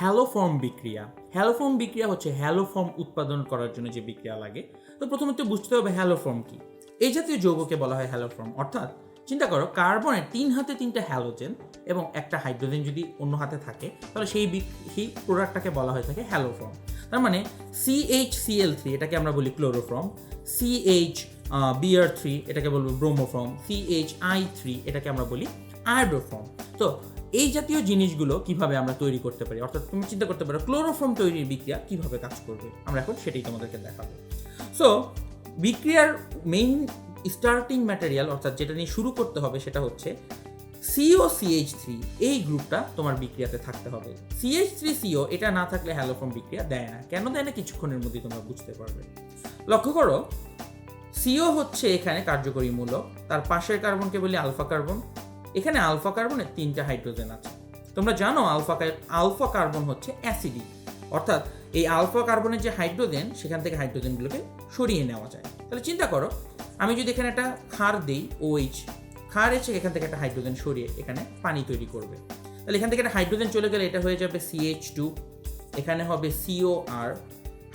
Haloform বিক্রিয়া। Haloform বিক্রিয়া হচ্ছে হ্যালোফর্ম উৎপাদন করার জন্য যে বিক্রিয়া লাগে। তো প্রথমে তো বুঝতে হবে হ্যালোফর্ম কি। এই জাতীয় যৌগকে বলা হয় হ্যালোফর্ম। অর্থাৎ চিন্তা করো, কার্বনের তিন হাতে তিনটা হ্যালোজেন এবং একটা হাইড্রোজেন যদি অন্য হাতে থাকে, তাহলে সেই সেই প্রোডাক্টটাকে বলা হয়ে থাকে হ্যালোফর্ম। তার মানে সিএইচ সিএল থ্রি এটাকে আমরা বলি ক্লোরোফর্ম সিএইচ বিআর থ্রি এটাকে বলব ব্রোমোফর্ম। সিএইচ আই থ্রি এটাকে আমরা বলি আয়োডোফর্ম তো এই জাতীয় জিনিসগুলো কীভাবে আমরা তৈরি করতে পারি? অর্থাৎ তুমি চিন্তা করতে পারো, ক্লোরোফর্ম তৈরির বিক্রিয়া কীভাবে কাজ করবে? আমরা এখন সেটাই তোমাদেরকে দেখাবো। সো বিক্রিয়ার মেইন স্টার্টিং ম্যাটেরিয়াল অর্থাৎ যেটা নিয়ে শুরু করতে হবে সেটা হচ্ছে সিও সিএইচ থ্রি এই গ্রুপটা তোমার বিক্রিয়াতে থাকতে হবে। সিএইচ থ্রি সিও এটা না থাকলে হ্যালোফর্ম বিক্রিয়া দেয় না। কেন দেয় না? কিছুক্ষণের মধ্যেই তোমরা বুঝতে পারবে। লক্ষ্য করো সিও হচ্ছে এখানে কার্যকরী মূলক, তার পাশের কার্বনকে বলি আলফা কার্বন এখানে আলফা কার্বনের তিনটা হাইড্রোজেন আছে। তোমরা জানো আলফা আলফা কার্বন হচ্ছে অ্যাসিডিক অর্থাৎ এই আলফা কার্বনের যে হাইড্রোজেন সেখান থেকে হাইড্রোজেনগুলোকে সরিয়ে নেওয়া যায়। তাহলে চিন্তা করো, আমি যদি এখানে একটা ক্ষার দেই ওইচ ক্ষার এসে এখান থেকে একটা হাইড্রোজেন সরিয়ে এখানে পানি তৈরি করবে। তাহলে এখান থেকে একটা হাইড্রোজেন চলে গেলে এটা হয়ে যাবে সিএইচ টু এখানে হবে সিও আর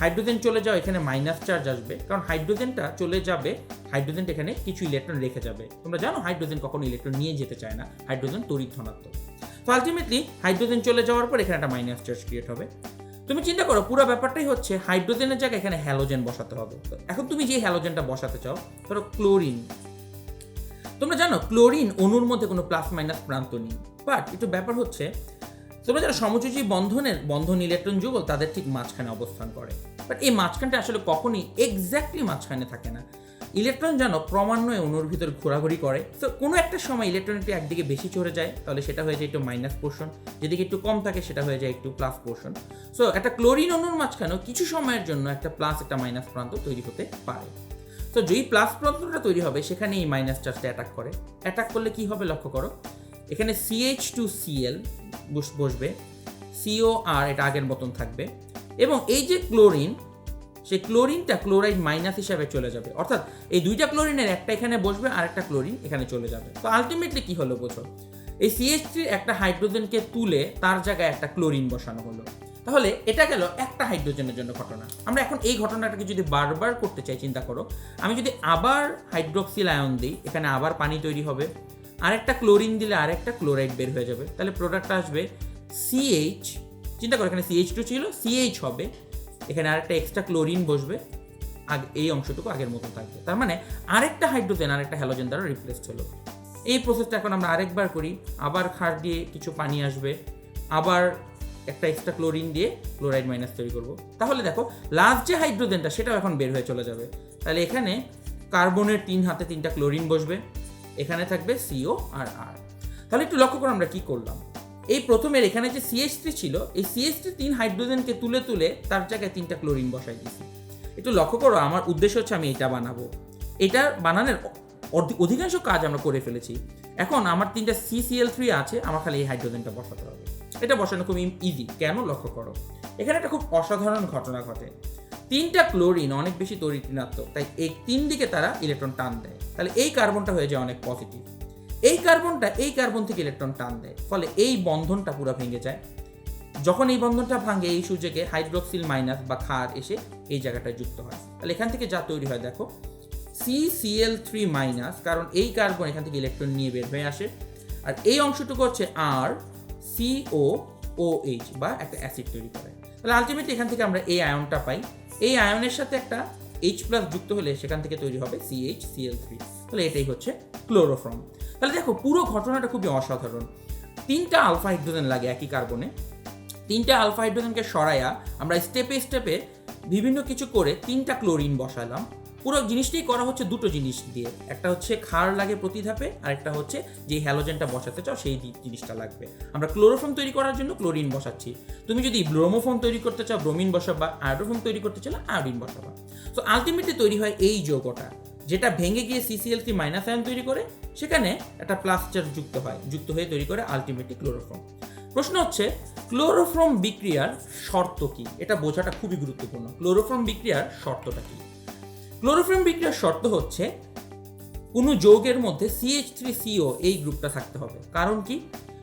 হাইড্রোজেন চলে যাও এখানে মাইনাস চার্জ আসবে। কারণ হাইড্রোজেনটা চলে যাবে, হাইড্রোজেনটা এখানে কিছু ইলেকট্রন রেখে যাবে। তোমরা জানো হাইড্রোজেন কখনো ইলেকট্রন নিয়ে যেতে চায় না। হাইড্রোজেন তড়িৎ ধনাত্মক। তো আলটিমেটলি হাইড্রোজেন চলে যাওয়ার পর এখানে একটা মাইনাস চার্জ ক্রিয়েট হবে। তুমি চিন্তা করো, পুরো ব্যাপারটাই হচ্ছে হাইড্রোজেনের জায়গায় এখানে হ্যালোজেন বসাতে হবে। এখন তুমি যে হ্যালোজেনটা বসাতে চাও, ধরো ক্লোরিন তোমরা জানো ক্লোরিন অণুর মধ্যে কোনো প্লাস মাইনাস প্রান্ত নেই। বাট একটু ব্যাপার হচ্ছে তোমরা যারা সমযোজী বন্ধনের, বন্ধন ইলেকট্রন যুগল, তাদের ঠিক মাঝখানে অবস্থান করে। বাট এই মাঝখানটা আসলে কখনই এক্স্যাক্টলি মাঝখানে থাকে না। ইলেকট্রন জানো ক্রমান্বয়ে অণুর ভিতর ঘোরাঘুরি করে। তো কোনো একটা সময় ইলেকট্রন একটু একদিকে বেশি চড়ে যায়, তাহলে সেটা হয়ে যায় একটু মাইনাস পোর্শন যেদিকে একটু কম থাকে, সেটা হয়ে যায় একটু প্লাস পোর্শন সো একটা ক্লোরিন অণুর মাঝখানেও কিছু সময়ের জন্য একটা প্লাস একটা মাইনাস প্রান্ত তৈরি হতে পারে। তো যেই প্লাস প্রান্তটা তৈরি হবে সেখানে এই মাইনাস চার্জটা অ্যাটাক করে। অ্যাটাক করলে কি হবে লক্ষ্য করো? এখানে সিএইচ টু সিএল বসবে। সিও এটা আগের মতন থাকবে। এবং এই যে ক্লোরিন, সেই ক্লোরিনটা ক্লোরাইড মাইনাস হিসাবে চলে যাবে। অর্থাৎ এই দুইটা ক্লোরিনের একটা এখানে বসবে আর একটা ক্লোরিন এখানে চলে যাবে। তো আলটিমেটলি কি হলো বোঝো এই থ্রির একটা হাইড্রোজেনকে তুলে তার জায়গায় একটা ক্লোরিন বসানো হলো। তাহলে এটা গেল একটা হাইড্রোজেনের জন্য ঘটনা। আমরা এখন এই ঘটনাটাকে যদি বারবার করতে চাই, চিন্তা করো। আমি যদি আবার হাইড্রোক্সিল আয়ন দিই, এখানে আবার পানি তৈরি হবে। আরেকটা ক্লোরিন দিলে আরেকটা ক্লোরাইড বের হয়ে যাবে। তাহলে প্রোডাক্টটা আসবে সিএইচ চিন্তা করো এখানে সিএইচ টু ছিল সিএইচ হবে। এখানে আরেকটা এক্সট্রা ক্লোরিন বসবে। আগে, এই অংশটুকু আগের মতো থাকবে। তার মানে আরেকটা হাইড্রোজেন আরেকটা হ্যালোজেন দ্বারা রিপ্লেসড হলো। এই প্রসেসটা এখন আমরা আরেকবার করি। আবার খার দিয়ে কিছু পানি আসবে। আবার একটা এক্সট্রা ক্লোরিন দিয়ে ক্লোরাইড মাইনাস তৈরি করব। তাহলে দেখো লাস্ট যে হাইড্রোজেনটা সেটাও এখন বের হয়ে চলে যাবে। তাহলে এখানে কার্বনের তিন হাতে তিনটা ক্লোরিন বসবে। এখানে থাকবে সিও আর আর তাহলে একটু লক্ষ্য করো আমরা কি করলাম? এই প্রথমের এখানে যে সিএইচ থ্রি ছিল, এই সিএইচ থ্রি তিন হাইড্রোজেনকে তুলে তুলে তার জায়গায় তিনটা ক্লোরিন বসাই দিয়েছি। একটু লক্ষ্য করো, আমার উদ্দেশ্য হচ্ছে আমি এটা বানাবো। এটা বানানোর অধিকাংশ কাজ আমরা করে ফেলেছি। এখন আমার তিনটা সিসিএল থ্রি আছে, আমার খালি এই হাইড্রোজেনটা বসাতে হবে। এটা বসানো খুব ইজি কেন? লক্ষ্য করো। এখানে একটা খুব অসাধারণ ঘটনা ঘটে। তিনটা ক্লোরিন, অনেক বেশি তরিণাত্মক তাই এই তিন দিকে তারা ইলেকট্রন টান দেয়। তাহলে এই কার্বনটা হয়ে যায় অনেক পজিটিভ এই কার্বনটা এই কার্বন থেকে ইলেকট্রন টান দেয়, ফলে এই বন্ধনটা পুরো ভেঙে যায়। যখন এই বন্ধনটা ভাঙে, এই সুযোগে হাইড্রোক্সিল মাইনাস বা ক্ষার এসে এই জায়গাটায় যুক্ত হয়। তাহলে এখান থেকে যা তৈরি হয়, দেখো সি সিএল থ্রি মাইনাস কারণ এই কার্বন এখান থেকে ইলেকট্রন নিয়ে বের হয়ে আসে। আর এই অংশটুকু হচ্ছে আর সিও ও এইচ বা একটা অ্যাসিড তৈরি করে। তাহলে আলটিমেটলি এখান থেকে আমরা এই আয়নটা পাই। এই আয়নের সাথে একটা এইচ প্লাস যুক্ত হলে সেখান থেকে তৈরি হবে সিএইচ সিএল থ্রি তাহলে এটাই হচ্ছে ক্লোরোফর্ম তাহলে দেখো, পুরো ঘটনাটা খুবই অসাধারণ। তিনটা আলফা হাইড্রোজেন লাগে একই কার্বনে তিনটা আলফা হাইড্রোজেনকে সরাইয়া আমরা স্টেপে স্টেপে বিভিন্ন কিছু করে তিনটা ক্লোরিন বসালাম। পুরো জিনিসটাই করা হচ্ছে দুটো জিনিস দিয়ে। একটা হচ্ছে ক্ষার লাগে প্রতি ধাপে, আর একটা হচ্ছে যে হ্যালোজেনটা বসাতে চাও সেই জিনিসটা লাগবে। আমরা ক্লোরোফর্ম তৈরি করার জন্য ক্লোরিন বসাচ্ছি। তুমি যদি ব্রোমোফর্ম তৈরি করতে চাও ব্রোমিন বসাবা আয়োডোফর্ম তৈরি করতে চাও আয়োডিন বসাবা। তো আলটিমেটলি তৈরি হয় এই যৌগটা, যেটা ভেঙে গিয়ে সিসিএল থ্রি মাইনাস আয়ন তৈরি করে, সেখানে একটা প্লাস্টার যুক্ত হয়, যুক্ত হয়ে তৈরি করে আলটিমেটলি ক্লোরোফর্ম প্রশ্ন হচ্ছে ক্লোরোফর্ম বিক্রিয়ার শর্ত কি? এটা বোঝাটা খুবই গুরুত্বপূর্ণ। ক্লোরোফর্ম বিক্রিয়ার শর্তটা কি? ক্লোরোফর্ম বিক্রিয়ার শর্ত হচ্ছে কোনো যৌগের মধ্যে সিএইচ থ্রি সিও এই গ্রুপটা থাকতে হবে। কারণ কি?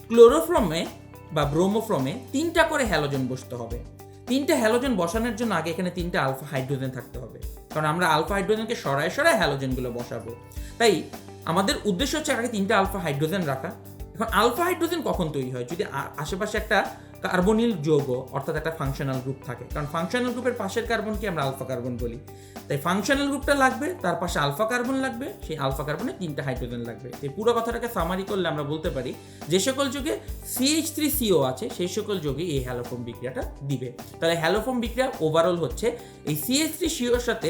ক্লোরোফ্রমে বা ব্রোমোফ্রমে তিনটা করে হ্যালোজেন বসতে হবে। তিনটা হ্যালোজেন বসানোর জন্য আগে এখানে তিনটা আলফা হাইড্রোজেন থাকতে হবে। কারণ আমরা আলফা হাইড্রোজেনকে সরায় সরায় হ্যালোজেনগুলো বসাবো। তাই আমাদের উদ্দেশ্য হচ্ছে আগে তিনটা আলফা হাইড্রোজেন রাখা। এখন আলফা হাইড্রোজেন কখন তৈরি হয়? যদি আশেপাশে একটা কার্বনিল যৌগ অর্থাৎ একটা ফাংশনাল গ্রুপ থাকে। কারণ ফাংশনাল গ্রুপের পাশের কার্বনকে আমরা আলফা কার্বন বলি। তাই ফাংশনাল গ্রুপটা লাগবে, তার পাশে আলফা কার্বন লাগবে, সেই আলফা কার্বনে তিনটা হাইড্রোজেন লাগবে। এই পুরো কথাটাকে সামারি করলে আমরা বলতে পারি, যে সকল যোগে সিএইচ থ্রি সিও আছে, সেই সকল যোগে এই হ্যালোফোম বিক্রিয়াটা দিবে। তাহলে হ্যালোফোম বিক্রিয়া ওভারঅল হচ্ছে, এই সিএইচ থ্রি সিওর সাথে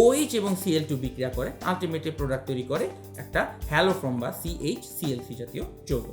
ওএইচ এবং সিএল টু বিক্রিয়া করে আলটিমেটলি প্রোডাক্ট তৈরি করে একটা হ্যালোফ্রম বা সিএইচ সিএলসি জাতীয় যৌগ।